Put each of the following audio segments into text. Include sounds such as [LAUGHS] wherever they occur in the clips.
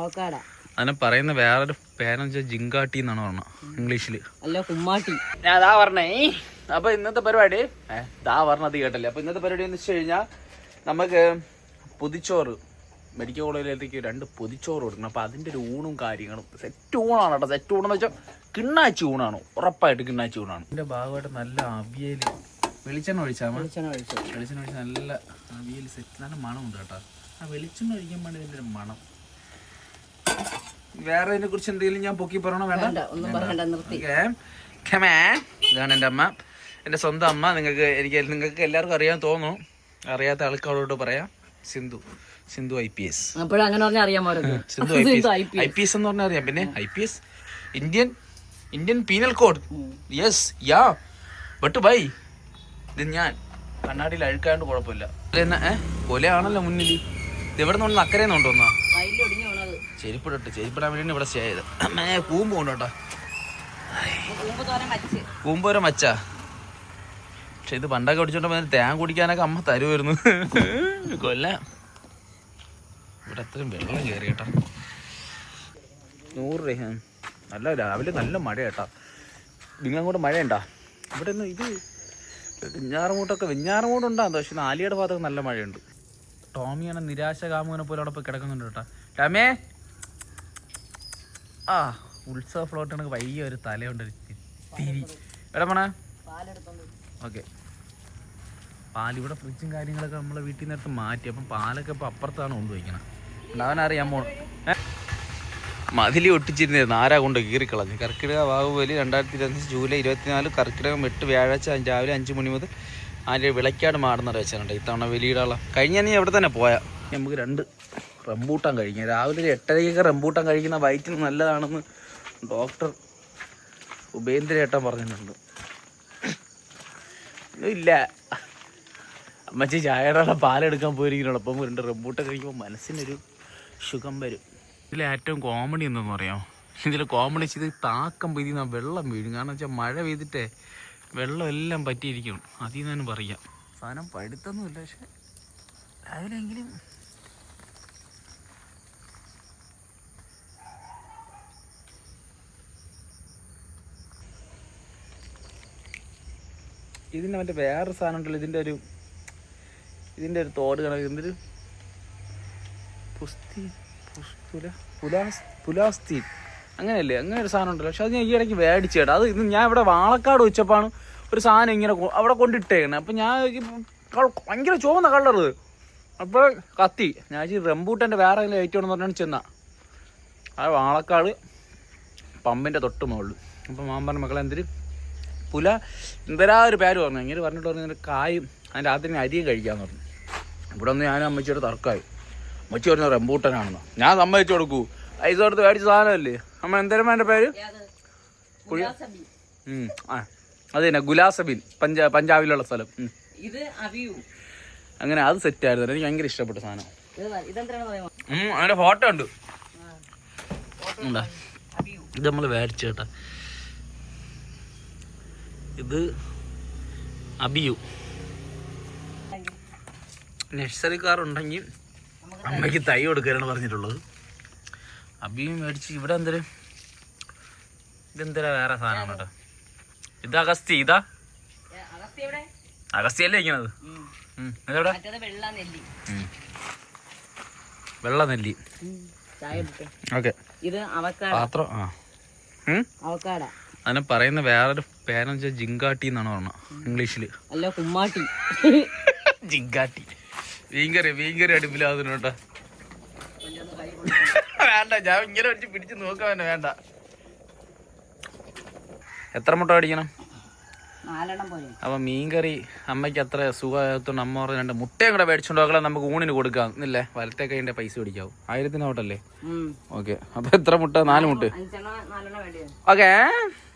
Avocado. അതിനെ പറയുന്ന വേറൊരു പേരെന്ന് വെച്ചാൽ ജിങ്കാട്ടി എന്നാണ് പറഞ്ഞത് ഇംഗ്ലീഷിൽ അല്ല കുമ്മാട്ടി. ഞാൻ അതാ പറഞ്ഞേ. അപ്പൊ ഇന്നത്തെ പരിപാടി ദാ പറഞ്ഞത് കേട്ടല്ലേ? അപ്പൊ ഇന്നത്തെ പരിപാടി എന്ന് വെച്ച് കഴിഞ്ഞാൽ നമുക്ക് പൊതിച്ചോറ് മെഡിക്കൽ കോളേജിലേക്ക് രണ്ട് പൊതിച്ചോറ് കൊടുക്കണം. അപ്പൊ അതിന്റെ ഒരു ഊണും കാര്യങ്ങളും സെറ്റ് ഊണാണ് കേട്ടോ. സെറ്റ് ഊണെന്ന് വെച്ചാൽ കിണ്ണാച്ചി ഊണാണ്. ഉറപ്പായിട്ട് കിണ്ണാച്ചി ഊണാണ്. എന്റെ ഭാഗമായിട്ട് നല്ല അവിയൽ വെളിച്ചെണ്ണ ഒഴിച്ചാൽ വെളിച്ചെണ്ണ ഒഴിച്ചു. വെളിച്ചെണ്ണ ഒഴിച്ച് നല്ല അവിയൽ സെറ്റ് നല്ല മണമുണ്ട് കേട്ടോ. ആ വെളിച്ചെണ്ണ ഒഴിക്കാൻ വേണ്ടി ഇതിന്റെ മണം. വേറെ ഇതിനെ കുറിച്ച് എന്തെങ്കിലും ഞാൻ പൊക്കി പറയണോ? വേണ്ട. ഒന്നും പറയണ്ട നിർത്തി. ഇതാണ് എന്റെ അമ്മ. എന്റെ സ്വന്തം അമ്മ. നിങ്ങൾക്ക് എനിക്ക് നിങ്ങൾക്ക് എല്ലാവർക്കും അറിയാൻ തോന്നുന്നു. അറിയാത്ത ആൾക്കാരോട് പറയാം. Sindhu. Sindhu I P S. അപ്പോഴും അങ്ങനെ പറഞ്ഞാൽ അറിയാൻ Sindhu I P S. I P S. എന്ന് പറഞ്ഞാൽ അറിയാം. പിന്നെ I P S Indian Indian penal code yes ya but by ഇത് ഞാൻ കണ്ണാടിയിൽ അഴുക്കാണ്ട് കുഴപ്പമില്ല. കൊലയാണല്ലോ മുന്നിൽ ഇത് എവിടെ നിന്ന് അക്കരെ നിന്നുണ്ടോന്നാ വയലൊടിഞ്ഞു പോണത് ചെരിപ്പിടട്ടെ ചെരിപ്പിടാൻ വേണ്ടിയാണ് ഇവിടെ സ്റ്റേ ചെയ്ത് അമ്മേ കൂമ്പ് കൊണ്ടോട്ടോ കൂമ്പ് മച്ച പക്ഷെ ഇത് പണ്ടൊക്കെ വന്നിട്ട് തേൻ കുടിക്കാനൊക്കെ അമ്മ തരുമായിരുന്നു കൊല്ല. ഇവിടെ അത്രയും വെള്ളം കയറി കേട്ടോ. നൂറ് രൂപ. നല്ല രാവിലെ നല്ല മഴ കേട്ടാ നിങ്ങളങ്ങോട്ട് മഴയുണ്ടാ? ഇവിടെ ഒന്നും ഇത് വെഞ്ഞാറമൂട്ടൊക്കെ വെഞ്ഞാറമൂട്ടുണ്ടാകും പക്ഷെ നാലിയുടെ ഭാഗത്തൊക്കെ നല്ല മഴയുണ്ട്. ടോമിയാണ് നിരാശ കാമുകനെ പോലെ അവിടെ പോയി കിടക്കുന്നുണ്ട് കേട്ടോ. ടമേ ആ ഉത്സവ ഫ്ലോട്ടാണ് വലിയ ഒരു തലയുണ്ട്. ഒരു തിരി. എവിടെ പോണേ ഓക്കെ. പാലിവിടെ ഫ്രിഡ്ജും കാര്യങ്ങളൊക്കെ നമ്മളെ വീട്ടിൽ നിന്ന് എടുത്ത് മാറ്റി. അപ്പം പാലൊക്കെ ഇപ്പം അപ്പുറത്താണ് കൊണ്ടുപോയിക്കണം അവനറിയാൻ പോണ മതിലി ഒട്ടിച്ചിരുന്നായിരുന്നു ആരാ കൊണ്ട് കീറിക്കളഞ്ഞു കർക്കിടക ബാഹുബലി രണ്ടായിരത്തി ഇരുപത്തഞ്ച് ജൂലൈ ഇരുപത്തിനാല് കർക്കിടകം എട്ട് വ്യാഴാഴ്ച രാവിലെ അഞ്ച് മണി മുതൽ ആര് വിളക്കാട് മാടുന്ന വെച്ചിട്ടുണ്ട് ഇത്തവണ വലിയിടാനുള്ള കഴിഞ്ഞ നീ എവിടെ തന്നെ പോയാൽ നമുക്ക് രണ്ട് റംബൂട്ടാൻ കഴിക്കുക രാവിലെ ഒരു എട്ടരയ്ക്കൊക്കെ റംബൂട്ടാൻ കഴിക്കുന്ന വയറ്റിന് നല്ലതാണെന്ന് ഡോക്ടർ ഉപേന്ദ്ര ഏട്ടൻ പറഞ്ഞിട്ടുണ്ട്. ഇല്ല. അമ്മച്ചി ചായയുടെ പാലെടുക്കാൻ പോയിരിക്കുന്നുള്ളൂ അപ്പം രണ്ട് റംബൂട്ടൻ കഴിക്കുമ്പോൾ മനസ്സിനൊരു സുഖം വരും. ഇതിൽ ഏറ്റവും കോമഡി എന്തെന്ന് പറയാം ഇതിൽ കോമഡി ചെയ്ത് താക്കം പെയ്തി വെള്ളം വീഴും. കാരണം വെച്ചാൽ മഴ പെയ്തിട്ടേ വെള്ളം എല്ലാം പറ്റിയിരിക്കണം അതിൽ നിന്നും പറയാം. സാധനം പഠിത്തൊന്നുമില്ല പക്ഷെ രാവിലെ ഇതിന്റെ മറ്റേ വേറൊരു സാധനം ഉണ്ടല്ലോ ഇതിന്റെ ഒരു ഇതിന്റെ ഒരു തോട് കണക്ക് എന്തൊരു? പുസ്തി പുസ്തുല പുലാസ് പുലാസ്തി അങ്ങനെയല്ലേ? അങ്ങനെ ഒരു സാധനം ഉണ്ടല്ലോ. പക്ഷെ അത് ഞാൻ ഈ ഇടയ്ക്ക് മേടിച്ചേട്ടാ അത് ഇത് ഞാൻ ഇവിടെ വാളക്കാട് വെച്ചപ്പോഴാണ് ഒരു സാധനം ഇങ്ങനെ അവിടെ കൊണ്ടിട്ടേക്കണേ. അപ്പം ഞാൻ ഭയങ്കര ചുവന്ന കളറ് അപ്പോൾ കത്തി. ഞാൻ ഈ റംബൂട്ടന്റെ വേറെ ഏതെങ്കിലും ഏറ്റവും എന്ന് പറഞ്ഞാണ് ചെന്ന. ആ വാളക്കാട് പമ്പിന്റെ തൊട്ട് മുകളിൽ. അപ്പം മാമ്പറ മക്കളെ എന്തൊരു പുല. എന്തരാ ഒരു പേര് പറഞ്ഞു. ഇങ്ങനെ പറഞ്ഞിട്ട് പറഞ്ഞു കായും അതിന്റെ രാത്രി അരിയും കഴിക്കാന്ന് പറഞ്ഞു. ഇവിടെ ഒന്ന് ഞാനും അമ്മച്ചിയുടെ തർക്കമായി അമ്മച്ചി പറഞ്ഞ റംബൂട്ടനാണെന്ന്. ഞാൻ സമ്മതിച്ചു കൊടുക്കൂ. പൈസ കൊടുത്ത് മേടിച്ച സാധനമല്ലേ? അമ്മ എന്തേലും എന്റെ പേര്? ആ അത് തന്നെ ഗുലാസബിൻ പഞ്ചാ പഞ്ചാബിലുള്ള സ്ഥലം. അങ്ങനെ അത് സെറ്റ് ആയിരുന്നു. എനിക്ക് ഭയങ്കര ഇഷ്ടപ്പെട്ട സാധനം. അതിന്റെ ഫോട്ടോ ഉണ്ട്. ഇത് നമ്മൾ മേടിച്ചു കേട്ടാ ഇത് അബിയു. നഴ്സറിക്കാരുണ്ടെങ്കിൽ അമ്മയ്ക്ക് തൈ കൊടുക്കാനാണ് പറഞ്ഞിട്ടുള്ളത്. അബിയും മേടിച്ച് ഇവിടെ എന്തൊരു ഇതെന്തരാ വേറെ സാധനം കേട്ടോ. ഇത് അഗസ്തി ഇതാ? അഗസ്തി അല്ലേ ഇരിക്കണത്? വെള്ള നെല്ലി ഓക്കെ. ഇത് അവക്കാട. പാത്രം ആ. അവക്കാട. അതിനെ പറയുന്ന വേറൊരു പേരെന്ന് വെച്ചാൽ ജിങ്കാട്ടി എന്നാണ് പറഞ്ഞത് ഇംഗ്ലീഷിൽ അല്ല കുമ്മാട്ടി. [LAUGHS] ജിങ്കാട്ടി. വീങ്കറി വീങ്കറി അടുപ്പിലാകുന്നു കേട്ടോ. [LAUGHS] വേണ്ട ഞാൻ ഇങ്ങനെ വെച്ച് പിടിച്ച് നോക്കാൻ തന്നെ വേണ്ട. എത്ര മുട്ട അടിക്കണം? അപ്പൊ മീൻകറി അമ്മയ്ക്ക് അത്ര സുഖമായതുകൊണ്ട് അമ്മ പറഞ്ഞ രണ്ട് മുട്ടയും കൂടെ മേടിച്ചോണ്ട് നമുക്ക് ഊണിന് കൊടുക്കാം. എന്നില്ലേ വലത്തെ കൈന്റെ പൈസ പിടിക്കാവും. ആയിരത്തിന് ഔട്ടല്ലേ? ഉം. ഓക്കെ. അപ്പൊ എത്ര മുട്ട? നാല് മുട്ട. ഓക്കേ. വേണ്ടി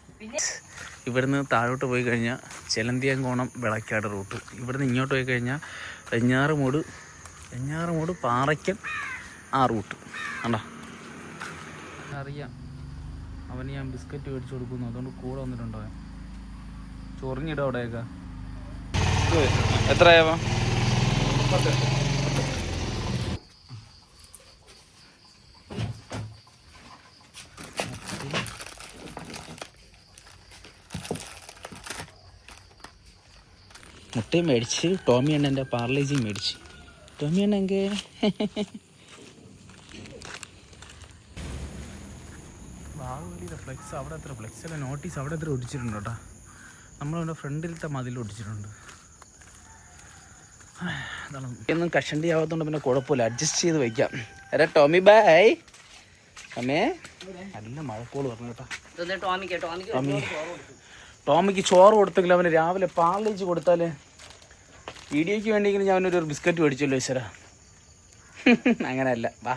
ഇവിടുന്ന് താഴോട്ട് പോയി കഴിഞ്ഞാൽ ചെലന്തിയങ്കോണം വിളക്കാട് റൂട്ട്. ഇവിടുന്ന് ഇങ്ങോട്ട് പോയി കഴിഞ്ഞാൽ വെഞ്ഞാറുമൂട് വെഞ്ഞാറുമൂട് പാറയ്ക്കൽ ആ റൂട്ട്. കണ്ടോ? അറിയാം. അവന് ഞാൻ ബിസ്ക്കറ്റ് മേടിച്ചു കൊടുക്കുന്നു. അതുകൊണ്ട് കൂടെ വന്നിട്ടുണ്ടോ? ചൊറിഞ്ഞിടും അവിടെയൊക്കെ. എത്രയാവാ? മുട്ടയും മേടിച്ച് ടോമി അണ്ണന്റെ പാർലേജിയും മേടിച്ച്. ടോമി അണ്ണങ്കേ ബാഹുബലിയുടെ ഫ്ലെക്സ് അവിടെ എത്ര അല്ല നോട്ടീസ് അവിടെ എത്ര ഒടിച്ചിട്ടുണ്ട് കേട്ടോ. നമ്മളവിടെ ഫ്രണ്ടിലത്തെ മതിൽ ഒടിച്ചിട്ടുണ്ട് ഒന്നും കഷണ്ടി ആവാത്തോണ്ട് പിന്നെ കുഴപ്പമില്ല. അഡ്ജസ്റ്റ് ചെയ്ത് വയ്ക്കാം എടാ ടോമി ബൈ അമ്മേ നല്ല മഴക്കോൾ പറഞ്ഞു കേട്ടോ. ടോമിക്ക് ചോറ് കൊടുത്തെങ്കിൽ അവന് രാവിലെ പാർലേജ് കൊടുത്താൽ വീഡിയോയ്ക്ക് വേണ്ടിയെങ്കിലും ഞാൻ അവനൊരു ബിസ്ക്കറ്റ് മേടിച്ചല്ലോ ഈശ്വര. [LAUGHS] അങ്ങനെയല്ല വാ.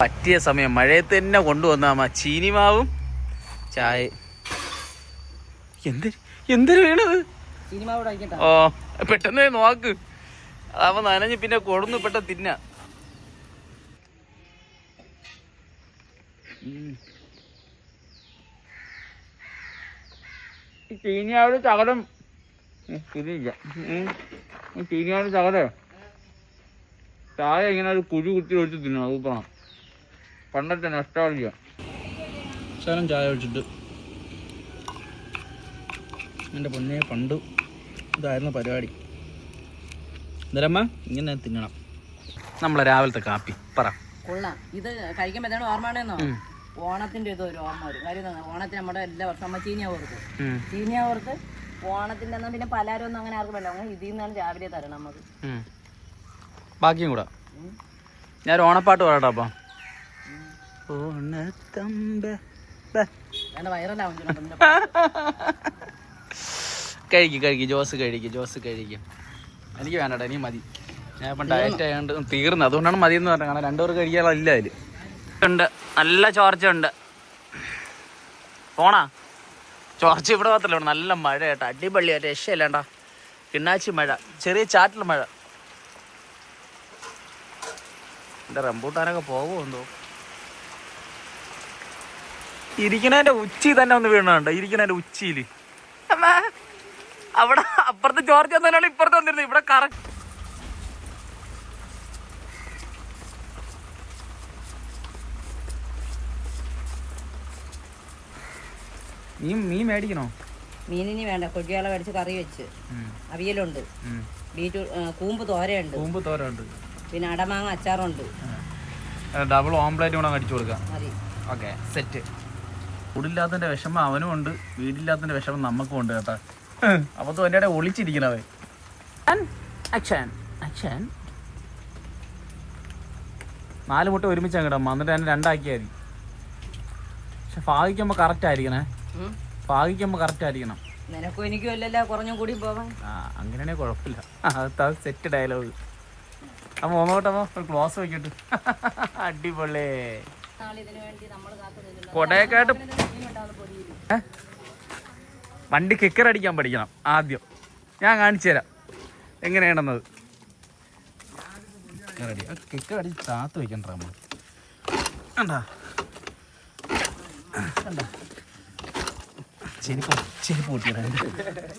പറ്റിയ സമയം. മഴയത്ത് തന്നെ കൊണ്ടുവന്നാമ ചീനിമാവും ചായ. എന്ത് എന്തൊരു വീണത്? ഓ പെട്ടെന്ന് നോക്ക്. അതാവുമ്പോ നനഞ്ഞ് പിന്നെ കൊടുന്നു പെട്ടെന്ന് തിന്ന. ചീനിയാവിടെ ചകലം ഇതില്ല ചീനിയാവിടെ ചകലേ ചായ ഇങ്ങനെ ഒരു കുഴി കുത്തി ഒഴിച്ച് തിന്നണം സൂപ്പറാണ് പണ്ടത്തെ നഷ്ടാളില്ല ശകലം ചായ ഒഴിച്ചിട്ട്. എന്റെ പൊന്നെ പണ്ട് ഇതായിരുന്നു പരിപാടി. എന്തരമ്മ ഇങ്ങനെ തിന്നണം. നമ്മളെ രാവിലത്തെ കാപ്പി പറ. കൊള്ളാം. ഇത് കഴിക്കുമ്പോഴത്തേനും എന്താണ് ഓർമ്മയാണെന്നോ ഓണത്തിന്റെ ഇത് ഒരു ഓർമ്മ വരും. കാര്യം ഓണത്തിന് നമ്മുടെ എല്ലാ വർഷം അമ്മ ചീനിയ ഓർക്കും ചീനിയ ഓർത്ത് ഓണത്തിന്റെ അന്ന് പിന്നെ പലരും ഒന്നും അങ്ങനെ ആർക്കും വേണ്ട. അങ്ങനെ ഇതിൽ നിന്നാണ് രാവിലെ തരണം നമുക്ക്. ബാക്കിയും കൂടെ? ഞാൻ ഓണപ്പാട്ട് പറയട്ടെ അപ്പം. ഓണത്തമ്പ. കഴിക്കും കഴിക്കും ജോസ് കഴിക്കും ജോസ് കഴിക്കും. എനിക്ക് വേണ്ടടാ ഇനി മതി. ഞാൻ ഇപ്പം ഡയറ്റ് ആയതുകൊണ്ട് തീർന്നു. അതുകൊണ്ടാണ് മതി എന്ന് പറഞ്ഞത്. കാരണം രണ്ടുപേർ ഇല്ല അതിൽ ഉണ്ട്. നല്ല ചോർച്ച ഉണ്ട് പോണാ? ചോർച്ച ഇവിടെ മാത്രമല്ല ഇവിടെ നല്ല മഴ കേട്ടോ. അടിപൊളിയായിട്ട് രക്ഷയില്ലാണ്ട. കിണ്ണാച്ചി മഴ ചെറിയ ചാറ്റൽ മഴ. എന്റെ റംബൂട്ടാനൊക്കെ പോകുമോ എന്തോ? ഇരിക്കുന്നതിന്റെ ഉച്ചി തന്നെ ഒന്ന് വീണുണ്ട് ഇരിക്കുന്നതിന്റെ ഉച്ചിയിൽ അവിടെ അപ്പുറത്ത് ചോർച്ച വന്നാലും ഇപ്പുറത്ത് വന്നിരുന്നത്. ഇവിടെ കറക്റ്റ് നീ മീൻ മേടിക്കണോ? മീനിനി വേണ്ട. കൊടിയാള മേടിച്ച് കറി വെച്ച്. അവിയലുണ്ട്. ബീറ്റ് കൂമ്പ് തോരയുണ്ട്. കൂമ്പ് തോരയുണ്ട്. പിന്നെ അടമാങ്ങ അച്ചാറുണ്ട്. ഡബിൾ ഓംപ്ലേറ്റ് കൂടെ അടിച്ചു കൊടുക്കാം. മതി. ഓക്കെ സെറ്റ് കൂടില്ലാത്തതിന്റെ വിഷമം അവനും ഉണ്ട്. വീടില്ലാത്തതിന്റെ വിഷമം നമുക്കും ഉണ്ട് കേട്ടാ. അപ്പൊ തോന്നിയുടെ ഒളിച്ചിരിക്കണവേ അച്ഛൻ അച്ഛൻ നാല് മുട്ട ഒരുമിച്ച് അങ്ങോട്ട് എന്നിട്ട് തന്നെ രണ്ടാക്കിയാൽ മതി. പക്ഷെ ഭാവിക്കുമ്പോൾ കറക്റ്റ് ആയിരിക്കണേ. ഉം. ഭാഗിക്കുമ്പോൾ കറക്റ്റ് ആയിരിക്കണം. നിനക്കും എനിക്കും അല്ലല്ലോ കുറഞ്ഞും കൂടി പോവാൻ. ആ അങ്ങനെയാണെങ്കിൽ കുഴപ്പമില്ല. അത് സെറ്റ് ഡയലോഗ് ആ ഒന്നോട്ടമ്മ ഒരു ക്ലോസ് വയ്ക്കട്ടെ അടിപൊളി. കൊടയക്കാട്ട് ഏ? വണ്ടി കിക്കർ അടിക്കാൻ പഠിക്കണം ആദ്യം. ഞാൻ കാണിച്ചു തരാം. എങ്ങനെയാണെന്നത്. കിക്കർ അടി കിക്കർ അടിച്ച് താത്ത് വെക്കണ്ട നമ്മൾ കണ്ടാ. കണ്ടാ. ചെരുപ്പ് ചെരുപ്പ് കൂട്ടിയാണ്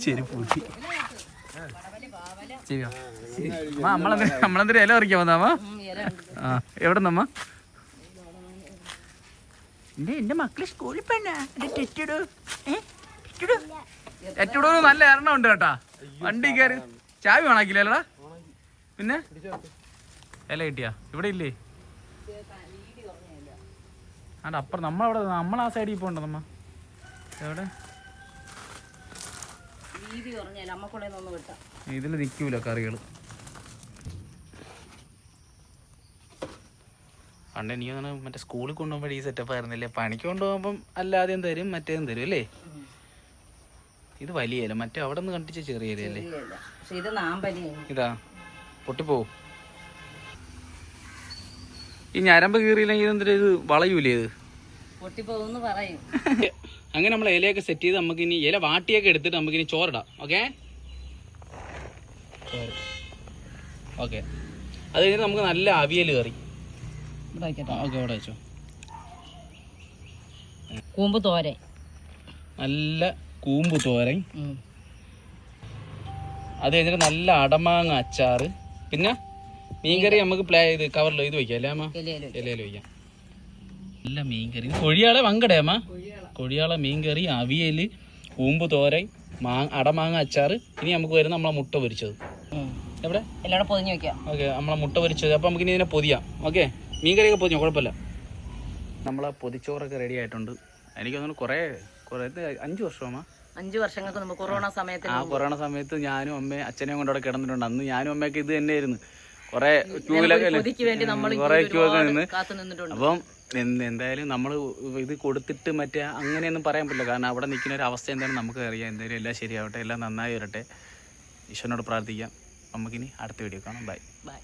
ചെരുപ്പ് കൂട്ടി. ശരിയോ നമ്മളെന്തിനാ നമ്മളെന്തിനാ ഇല പറിക്കാൻ വന്നാ ആ എവിടെ നമ്മ എന്റെ എന്റെ മക്കൾ സ്കൂളിൽ പോണ ടെറ്റിടു ടെറ്റിടു നല്ല എണ്ണം ഉണ്ട് കേട്ടാ. വണ്ടി കയറി. ചാവി വേണാക്കില്ലല്ലടാ പിന്നെ? ഇല കിട്ടിയാ? ഇവിടെ ഇല്ലേ? അല്ല അപ്പുറം നമ്മളവിടെ നമ്മൾ ആ സൈഡിൽ പോകണ്ട നമ്മ എവിടെ? വീതി നിക്കൂല അമ്മക്കുള്ള ഒന്ന് വിട്ടാം. ഇതിൽ നിൽക്കൂല കറികൾ പണ്ട് എനിക്ക് അങ്ങനെ മറ്റേ സ്കൂളിൽ കൊണ്ടുപോകുമ്പോൾ ഈ സെറ്റപ്പ് ആയിരുന്നില്ലേ? പണിക്ക് കൊണ്ടുപോകുമ്പം അല്ലാതെയും തരും? മറ്റേതും തരും അല്ലേ? ഇത് വലിയ ഇല മറ്റേ അവിടെ നിന്ന് കണ്ടിച്ച ചെറിയ ഇലയല്ലേ ഇത് പൊട്ടിപ്പോ. ഈ ഞരമ്പ് കീറിയില്ലെങ്കിൽ എന്തിനാ ഇത് വളയൂലേ ഇത്? പൊട്ടിപ്പോകുന്നു പറയും. [LAUGHS] അങ്ങനെ നമ്മൾ ഇലയൊക്കെ സെറ്റ് ചെയ്ത് നമുക്ക് ഇനി ഇല വാട്ടിയൊക്കെ എടുത്തിട്ട് നമുക്കിനി ചോറിടാം. ഓക്കെ ഓക്കെ അത് കഴിഞ്ഞിട്ട് നമുക്ക് നല്ല അവിയൽ കറി. ഓക്കെ ഇവിടെ വെച്ചോ. കൂമ്പ് തോരൻ. നല്ല കൂമ്പ് തോരൻ. അത് കഴിഞ്ഞിട്ട് നല്ല അടമാങ്ങ അച്ചാറ്. പിന്നെ മീൻകറി നമുക്ക് പ്ലേ ചെയ്ത് കവറിൽ ഇത് വയ്ക്കാം അല്ലേ അമ്മ? ഇലയിൽ വയ്ക്കാം നല്ല മീൻകറി. കൊഴിയാളെ വങ്കടേ അമ്മ? കൊഴിയാളെ മീൻകറി അവിയൽ കൂമ്പ് തോരൻ മാ അടമാങ്ങ അച്ചാർ ഇനി നമുക്ക് വരുന്ന നമ്മളെ മുട്ട പൊരിച്ചത്. എവിടെ? എല്ലാം കൂടെ പൊതിഞ്ഞ് വെക്കാം. ഓക്കെ നമ്മളെ മുട്ട പൊരിച്ചത്. അപ്പം നമുക്ക് ഇനി ഇതിനെ പൊതിയാം. ഓക്കെ? മീൻ കറിയൊക്കെ പൊതിഞ്ഞോ? കുഴപ്പമില്ല. നമ്മളെ പൊതിച്ചോറൊക്കെ റെഡി ആയിട്ടുണ്ട്. എനിക്ക് തോന്നുന്നു കുറേ കുറേ അഞ്ച് വർഷമാ. അഞ്ച് വർഷങ്ങൾക്ക് മുമ്പ് കൊറോണ സമയത്ത് ആ കൊറോണ സമയത്ത് ഞാനും അമ്മയും അച്ഛനെയും കൊണ്ട് അവിടെ കിടന്നിട്ടുണ്ട്. അന്ന് ഞാനും അമ്മയൊക്കെ ഇത് തന്നെയായിരുന്നു. കുറേ ക്യൂലൊക്കെ കുറേ ക്യൂ ഒക്കെ നിന്ന് അപ്പം എന്ത് എന്തായാലും നമ്മൾ ഇത് കൊടുത്തിട്ട് മറ്റേ അങ്ങനെയൊന്നും പറയാൻ പറ്റില്ല. കാരണം അവിടെ നിൽക്കുന്ന ഒരു അവസ്ഥ എന്താണെന്ന് നമുക്ക് അറിയാം. എന്തായാലും എല്ലാം ശരിയാവട്ടെ. എല്ലാം നന്നായി വരട്ടെ. ഈശ്വരനോട് പ്രാർത്ഥിക്കാം. നമുക്കിനി അടുത്ത വീഡിയോ കാണാം. Bye bye